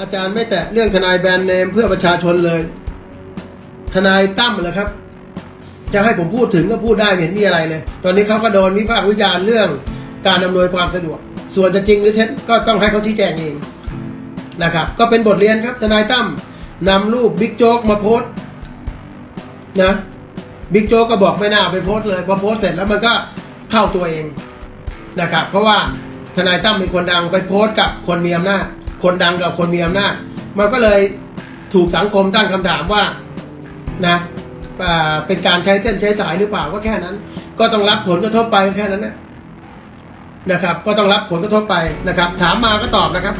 อาจารย์ไม่แตะเรื่องทนายแบรนด์เนมเพื่อประชาชนเลย ทนายตั้มเหรอครับ จะให้ผมพูดถึงก็พูดได้เห็นมีอะไรเลยตอนนี้เขาก็โดนวิพากษ์วิจารณ์เรื่องการอำนวยความสะดวก ส่วนจะจริงหรือเท็จก็ต้องให้เขาชี้แจงเองนะครับ ก็เป็นบทเรียนครับ ทนายตั้มนำรูปบิ๊กโจ๊กมาโพสต์นะบิ๊กโจ๊กก็บอกไม่น่าเอาไปโพสต์เลยพอโพสต์เสร็จแล้วมันก็เข้าตัวเองนะครับ เพราะว่าทนายตั้มเป็นคนดังไปโพสต์กับคนมีอำนาจ คนดังกับคนมีอำนาจ มันก็เลยถูกสังคมตั้งคำถามว่านะเป็นการใช้เส้นใช้สายหรือเปล่าก็แค่นั้น ก็ต้องรับผลกระทบไปแค่นั้นนะนะครับ ก็ต้องรับผลกระทบไปนะครับ ถามมาก็ตอบนะครับ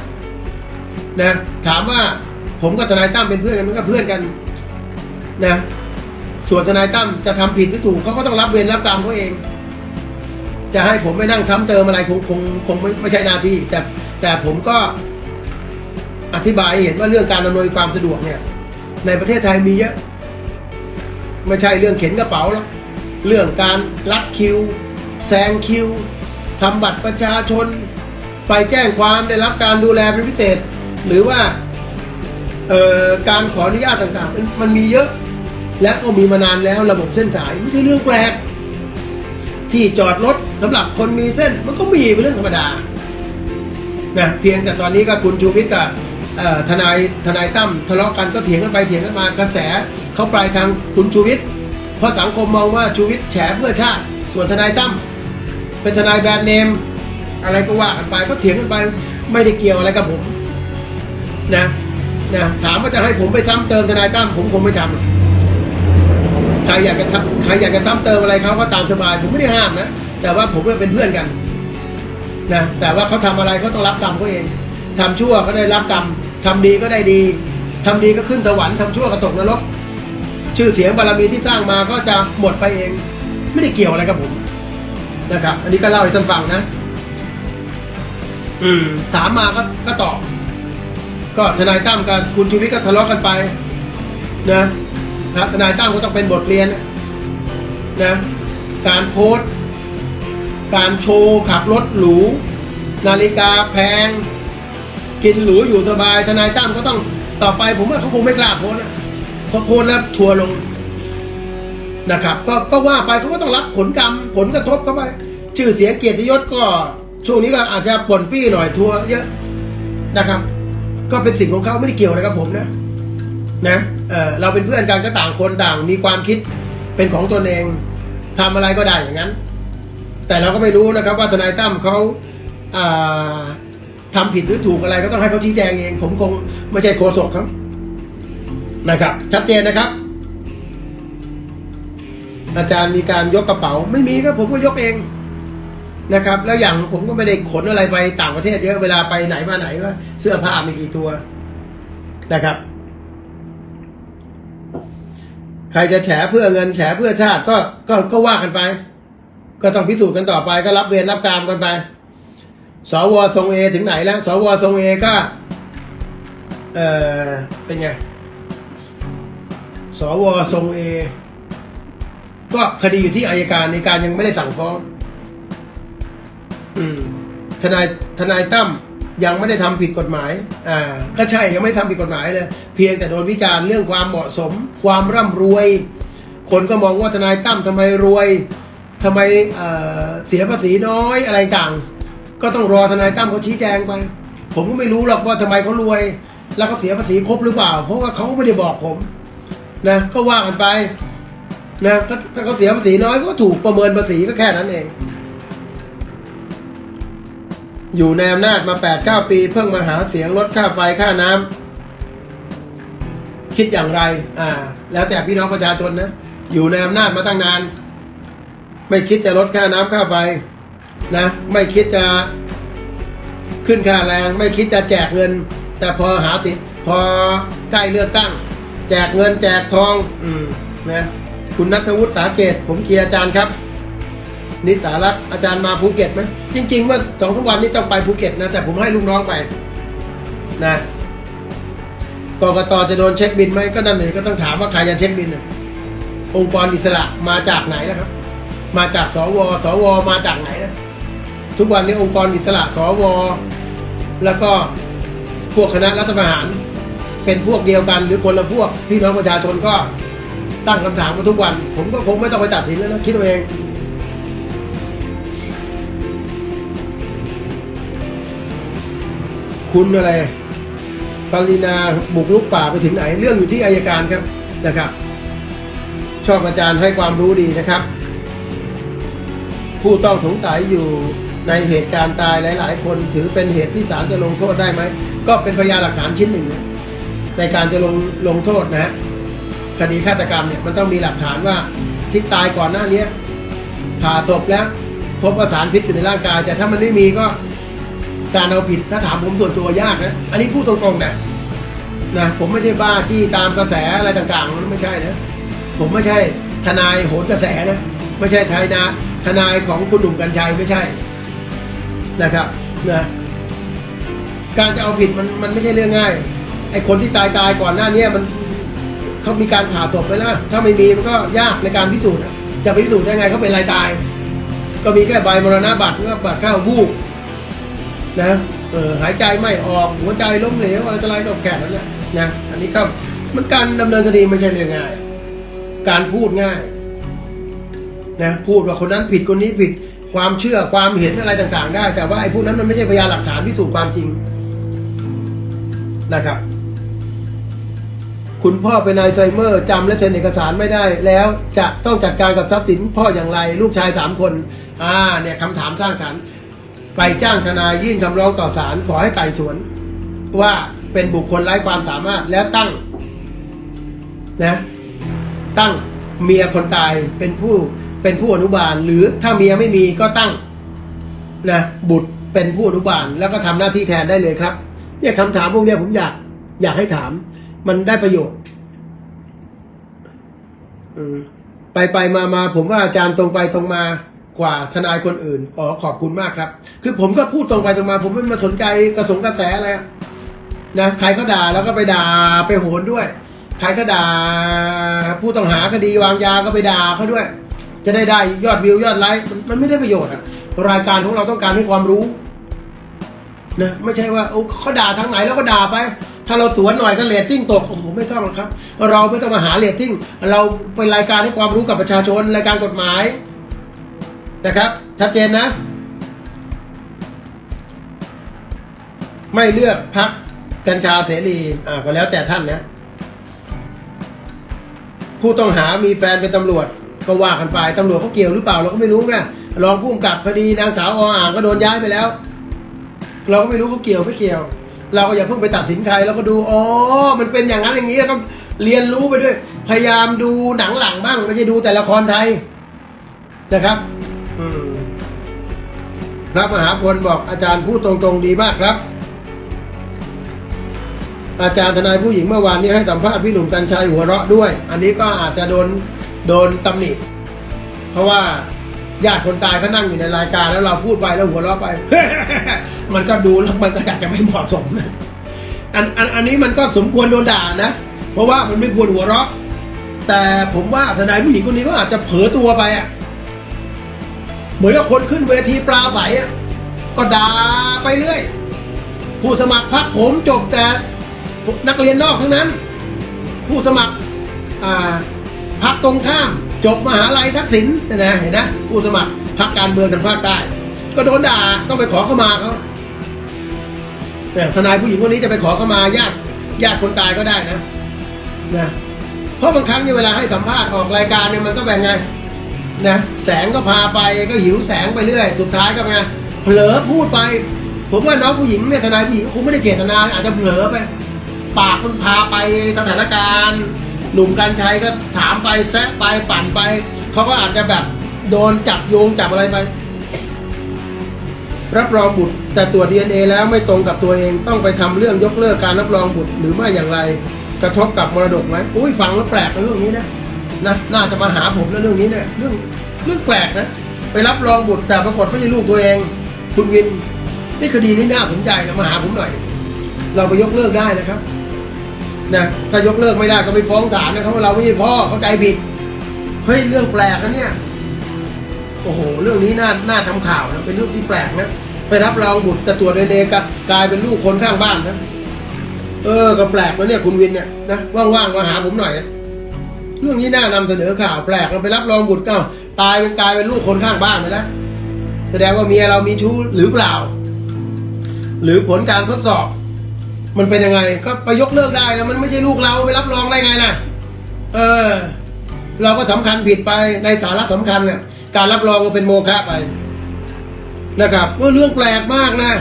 นะถามว่าผมกับทนายตั้มเป็นเพื่อนกันมันก็เพื่อนกันนะส่วนทนายตั้มจะทำผิดหรือถูกเขาก็ต้องรับเวรรับกรรมเขาเอง จะให้ผมไม่นั่งซ้ำเติมอะไรคงคงคงไม่ไม่ใช่หน้าที่แต่แต่ผมก็ อธิบายเห็นว่าเรื่องการอำนวยความสะดวกเนี่ย ในประเทศไทยมีเยอะ ไม่ใช่เรื่องเข็นกระเป๋าหรอกเรื่องการลัดคิวแซงคิวทำบัตรประชาชน ไปแจ้งความได้รับการดูแลเป็นพิเศษ หรือว่าการขออนุญาตต่างๆ มันมีเยอะ และก็มีมานานแล้วระบบเส้นสายไม่ใช่เรื่องแปลก ที่จอดรถสำหรับคนมีเส้นมันก็มีเป็นเรื่องธรรมดานะเพียงแต่ตอนนี้ก็คุณชูวิทย์กับ ทนายทนายตั้มทะเลาะกันก็เถียงกันไปเถียงกันมากระแสเขาปลายทางคุณชูวิทย์เพราะสังคมมองว่าชูวิทย์แฉเพื่อชาติ ส่วนทนายตั้มเป็นทนายแบรนด์เนม อะไรก็ว่ากันไปก็เถียงกันไปไม่ได้เกี่ยวอะไรกับผมนะนะถามว่าจะให้ผมไปซ้ำเติมทนายตั้มผมคงไม่ทำใครอยากจะใครอยากจะซ้ำเติมอะไรเขาก็ตามสบาย ผมไม่ได้ห้ามนะแต่ว่าผมเป็นเพื่อนกันนะแต่ว่าเขาทำอะไรเขาต้องรับกรรมเขาเองทำชั่วก็ได้รับกรรม ทำดีก็ได้ดีทำดีก็ขึ้นสวรรค์ทำชั่วก็ตกนรก ชื่อเสียงบารมีที่สร้างมาก็จะหมดไปเอง ไม่ได้เกี่ยวอะไรกับผมนะครับ อันนี้ก็เล่าให้ท่านฟังนะ อืมถามมาก็ก็ตอบ ก็ทนายตั้มกับคุณชูวิทย์ก็ทะเลาะกันไป นะนะทนายตั้มก็ต้องเป็นบทเรียนนะ การโพสต์ การโชว์ขับรถหรู นาฬิกาแพง กินหรูอยู่สบายทนายตั้มก็ต้องต่อไปผมว่าเขาคงไม่กล้าโพสนะเพราะโพสแล้วทัวลงนะครับ ก็ก็ว่าไปเขาก็ต้องรับผลกรรมผลกระทบเข้าไป ชื่อเสียงเกียรติยศก็ช่วงนี้ก็อาจจะป่นปี้หน่อยทัวเยอะนะครับ ก็เป็นสิ่งของเขาไม่ได้เกี่ยวอะไรกับผมนะ นะเออเราเป็นเพื่อนกันก็ต่างคนต่าง มีความคิดเป็นของตนเองทำอะไรก็ได้อย่างนั้น แต่เราก็ไม่รู้นะครับ ว่าทนายตั้มเขาอ่า ทำผิดหรือถูกอะไรก็ต้องให้เขาชี้แจงเอง ผมคงไม่ใช่โฆษกครับนะครับ ชัดเจนนะครับ อาจารย์มีการยกกระเป๋า ไม่มีครับผมก็ยกเองนะครับ แล้วอย่างผมก็ไม่ได้ขนอะไรไปต่างประเทศเยอะเวลาไปไหนมาไหนก็เสื้อผ้าไม่กี่ตัวนะครับ ใครจะแฉเพื่อเงินแฉเพื่อชาติก็ก็ก็ว่ากันไป ก็ต้องพิสูจน์กันต่อไปก็รับเวรรับกรรมกันไป สวทรงเอถึงไหนแล้ว สวทรงเอก็ เออเป็นไง สวทรงเอก็คดีอยู่ที่อายการในการยังไม่ได้สั่งฟ้องทนายทนายตั้มยังไม่ได้ทำผิดกฎหมาย อ่า ก็ใช่ยังไม่ทำผิดกฎหมายเลย เพียงแต่โดนวิจารณ์เรื่องความเหมาะสม ความร่ำรวย คนก็มองว่าทนายตั้มทำไมรวยทำไมเออเสียภาษีน้อยอะไรต่าง ก็ต้องรอทนายตั้มเขาชี้แจงไป ผมก็ไม่รู้หรอกว่าทำไมเขารวย แล้วเขาเสียภาษีครบหรือเปล่า เพราะว่าเขาไม่ได้บอกผม นะ ก็ว่ากันไป นะถ้าเขาเสียภาษีน้อยก็ถูกประเมินภาษีก็แค่นั้นเอง อยู่ในอำนาจมา8ปดเก้าปี เพิ่งมาหาเสียงลดค่าไฟค่าน้ำคิดอย่างไร อ่า แล้วแต่พี่น้องประชาชนนะ อยู่ในอำนาจมาตั้งนาน ไม่คิดจะลดค่าน้ำค่าไฟ นะ ไม่คิดจะขึ้นค่าแรง ไม่คิดจะแจกเงิน แต่พอหาสิพอใกล้เลือกตั้ง แจกเงินแจกทอง อืมนะคุณนัทวุฒิสาเกต ผมเคียร์อาจารย์ครับนิสารัตอาจารย์มาภูเก็ตไหมจริง ๆ เมื่อสองสาวันนี้ต้องไปภูเก็ตนะแต่ผมให้ลูกน้องไปนะกรกตจะโดนเช็คบินไหมก็นั่นเลยก็ต้องถามว่าใครจะเช็คบินองค์กรอิสระมาจากไหนนะครับ มาจากสวสวมาจากไหนนะ ทุกวันนี้องค์กรอิสระสวแล้วก็พวกคณะรัฐประหาร เป็นพวกเดียวกันหรือคนละพวกพี่น้องประชาชนก็ตั้งคำถามมาทุกวัน ผมก็คงไม่ต้องไปตัดสินแล้วนะคิดเอาเองคุณอะไรปรินาบุกลุกป่าไปถึงไหน เรื่องอยู่ที่อายการครับนะครับ ชอบอาจารย์ให้ความรู้ดีนะครับ ผู้ต้องสงสัยอยู่ ในเหตุการณ์ตายหลาย ๆ คนถือเป็นเหตุที่ศาลจะลงโทษได้ไหม ก็เป็นพยานหลักฐานชิ้นหนึ่งนะในการจะลงลงโทษนะฮะคดีฆาตกรรมเนี่ยมันต้องมีหลักฐานว่าที่ตายก่อนหน้านี้ผ่าศพแล้ว พบว่าสารพิษอยู่ในร่างกาย แต่ถ้ามันไม่มีก็การเอาผิดถ้าถามผมส่วนตัวยากนะอันนี้พูดตรงๆนะนะผมไม่ใช่บ้าที่ตามกระแสอะไรต่างๆมันไม่ใช่นะผมไม่ใช่ทนายโหนกระแสนะ ไม่ใช่ทนายทนายของคุณหนุ่มกัญชัยไม่ใช่ นะครับนะการจะเอาผิดมันมันไม่ใช่เรื่องง่าย ไอ้คนที่ตายตายก่อนหน้านี้มันเขามีการผ่าศพไปแล้วถ้าไม่มีมันก็ยากในการพิสูจน์จะไปพิสูจน์ได้ไงเขาเป็นอะไรตาย ก็มีแค่ใบมรณบัตรก็บัตรข้าวูบนะเออหายใจไม่ออกหัวใจล้มเหลวอะไรต่ออะไรก็แก่นั้นแหละนะอันนี้ก็มันการดำเนินคดีไม่ใช่เรื่องง่าย การพูดง่ายนะพูดว่าคนนั้นผิดคนนี้ผิด ความเชื่อความเห็นอะไรต่างๆ ได้ แต่ว่าไอ้พวกนั้นมันไม่ใช่พยานหลักฐานพิสูจน์ความจริงนะครับ คุณพ่อเป็นไอไซเมอร์จำและเซ็นเอกสารไม่ได้ แล้วจะต้องจัดการกับทรัพย์สินพ่ออย่างไรลูกชายสามคน อ่าเนี่ยคำถามสร้างสรรค์ไปจ้างทนายยื่นคำร้องต่อศาลขอให้ไต่สวน ว่าเป็นบุคคลไร้ความสามารถแล้วตั้งนะตั้งเมียคนตายเป็นผู้ เป็นผู้อนุบาล หรือถ้าเมียไม่มีก็ตั้งนะบุตรเป็นผู้อนุบาล แล้วก็ทำหน้าที่แทนได้เลยครับ เนี่ยคำถามพวกนี้ผมอยากอยากให้ถาม มันได้ประโยชน์ไปไปมามาผมว่าอาจารย์ตรงไปตรงมากว่าทนายคนอื่นอ๋อขอบคุณมากครับ คือผมก็พูดตรงไปตรงมา ผมไม่มาสนใจกระสงกระแสอะไรนะใครก็ด่าแล้วก็ไปด่าไปโหนด้วย ใครก็ด่าผู้ต้องหาคดีวางยาก็ไปด่าเขาด้วย จะได้ได้ยอดวิวยอดไลค์มันมันไม่ได้ประโยชน์อะรายการของเราต้องการให้ความรู้นะไม่ใช่ว่าโอ้เขาด่าทางไหนแล้วก็ด่าไป ถ้าเราสวนหน่อยก็เรตติ้งตกโอ้โหไม่ต้องหรอกครับ เราไม่ต้องมาหาเรตติ้งเราเป็นรายการให้ความรู้กับประชาชนรายการกฎหมายนะครับชัดเจนนะ ไม่เลือกพักกัญชาเสรีอ่าก็แล้วแต่ท่านนะ ผู้ต้องหามีแฟนเป็นตำรวจ ก็ว่ากันไปตำรวจเขาเกี่ยวหรือเปล่าเราก็ไม่รู้ไงรองผู้กำกับคดีนางสาวออ่างก็โดนย้ายไปแล้ว เราก็ไม่รู้เขาเกี่ยวไม่เกี่ยว เราก็อย่าเพิ่งไปตัดสินใครเราก็ดูอ๋อมันเป็นอย่างนั้นอย่างนี้แล้วก็เรียนรู้ไปด้วย พยายามดูหนังหลังบ้างไม่ใช่ดูแต่ละครไทยนะครับพระมหาพลบอกอาจารย์พูดตรงๆดีมากครับ อาจารย์ทนายผู้หญิงเมื่อวานนี้ให้สัมภาษณ์พี่หนุ่มกัญชัยหัวเราะด้วย อันนี้ก็อาจจะโดน โดนตำหนิ เพราะว่าญาติคนตายก็นั่งอยู่ในรายการแล้วเราพูดไปแล้วหัวเราะไป มันก็ดูแล้วมันก็อยากจะไม่เหมาะสมนะอันอันอันนี้มันก็สมควรโดนด่านะ เพราะว่ามันไม่ควรหัวเราะ แต่ผมว่าทนายผู้หญิงคนนี้ก็อาจจะเผลอตัวไปอะ เหมือนกับคนขึ้นเวทีปลาใสอะ ก็ด่าไปเรื่อย ผู้สมัครพรรคผมจบแต่นักเรียนนอกทั้งนั้น ผู้สมัครอ่า พรรคตรงข้าม จบมหาลัยทักษิณเนยนะเห็นนะผู้สมัครพรรคการเมืองทางภาคใต้ก็โดนด่าต้องไปขอเข้ามาเขาแต่ทนายผู้หญิงคนนี้จะไปขอเข้ามาญาติญาติคนตายก็ได้นะนะเพราะบางครั้งเนี่ยเวลาให้สัมภาษณ์ออกรายการเนี่ยมันก็แบบไงนะแสงก็พาไปก็หิวแสงไปเรื่อย สุดท้ายก็ไงเผลอพูดไป ผมว่าน้องผู้หญิงเนี่ยทนายผู้หญิงก็คงไม่ได้เจตนาอาจจะเผลอไป ปากมันพาไปสถานการณ์ หนุ่มกัญชัยก็ถามไปแซะไปปั่นไป เขาก็อาจจะแบบโดนจับโยงจับอะไรไป รับรองบุตร แต่ตรวจ DNA แล้วไม่ตรงกับตัวเองต้องไปทำเรื่องยกเลิกการรับรองบุตรหรือไม่อย่างไร กระทบกับมรดกไหมอุ้ยฟังแล้วแปลกเรื่องนี้นะนะน่าจะมาหาผมแล้วเรื่องนี้เนี่ยเรื่องเรื่องแปลกนะไปรับรองบุตรแต่ปรากฏไม่ใช่ลูกตัวเอง คุณวินนี่คดีนี้น่าสนใจนะมาหาผมหน่อย เราไปยกเลิกได้นะครับ นะถ้ายกเลิกไม่ได้ก็ไปฟ้องศาลนะครับว่าเราไม่ใช่พ่อเข้าใจผิดเฮ้ยเรื่องแปลกนะเนี่ยโอ้โหเรื่องนี้น่าน่าทำข่าวนะเป็นเรื่องที่แปลกนะไปรับรองบุตรแต่ตัวจเดๆกับกลายเป็นลูกคนข้างบ้านนะเออก็แปลกนะเนี่ยคุณวินเนี่ยนะว่างๆมาหาผมหน่อยนะเรื่องนี้น่านำเสนอข่าวแปลกเราไปรับรองบุตรก้าตายเป็นกลายเป็นลูกคนข้างบ้านไปแล้วแสดงว่าเมียเรามีชู้หรือเปล่า หรือผลการทดสอบ มันเป็นยังไงก็ไปยกเลิกได้แล้วมันไม่ใช่ลูกเราไปรับรองได้ไงล่ะเออ เราก็สำคัญผิดไปในสาระสำคัญเนี่ยการรับรองก็เป็นโมฆะไป นะครับว่าเรื่องแปลกมากนะ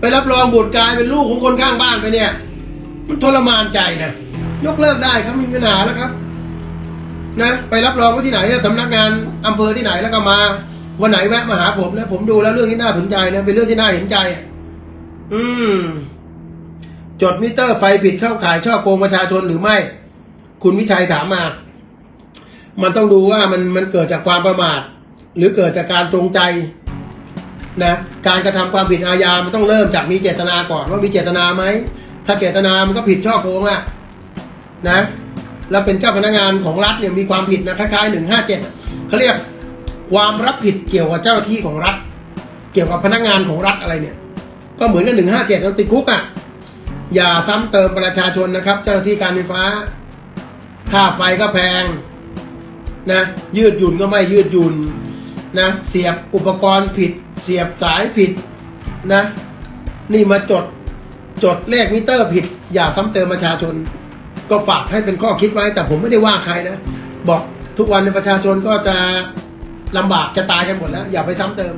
ไปรับรองบุตรกายเป็นลูกของคนข้างบ้านไปเนี่ย มันทรมานใจนะยกเลิกได้ครับมีปัญหาแล้วครับนะไปรับรองไว้ที่ไหนสำนักงานอำเภอที่ไหนแล้วก็มา วันไหนแวะมาหาผมนะผมดูแล้วเรื่องนี้น่าสนใจนะเป็นเรื่องที่น่าเห็นใจ อืม จดมิเตอร์ไฟผิดเข้าข่ายช่อโกงประชาชนหรือไม่ คุณวิชัยถามมา มันต้องดูว่ามันมันเกิดจากความประมาท หรือเกิดจากการจงใจนะการกระทำความผิดอาญามันต้องเริ่มจากมีเจตนาก่อนว่ามีเจตนาไหมถ้าเจตนามันก็ผิดช่อโกงอะนะ แล้วเป็นเจ้าพนักงานของรัฐเนี่ยมีความผิดนะคล้ายๆหนึ่งห้าเจ็ดเขาเรียกความรับผิดเกี่ยวกับเจ้าหน้าที่ของรัฐ เกี่ยวกับพนักงานของรัฐอะไรเนี่ย ก็เหมือนกับหนึ่งห้าเจ็ดเราติดคุกอะ อย่าซ้ำเติมประชาชนนะครับ เจ้าหน้าที่การไฟฟ้าค่าไฟก็แพงนะยืดหยุ่นก็ไม่ยืดหยุ่นนะเสียบอุปกรณ์ผิด เสียบสายผิดนะนี่มาจดจดเลขมิเตอร์ผิด อย่าซ้ำเติมประชาชน ก็ฝากให้เป็นข้อคิดไว้ แต่ผมไม่ได้ว่าใครนะ บอกทุกวันในประชาชนก็จะลำบากจะตายกันหมดแล้ว อย่าไปซ้ำเติม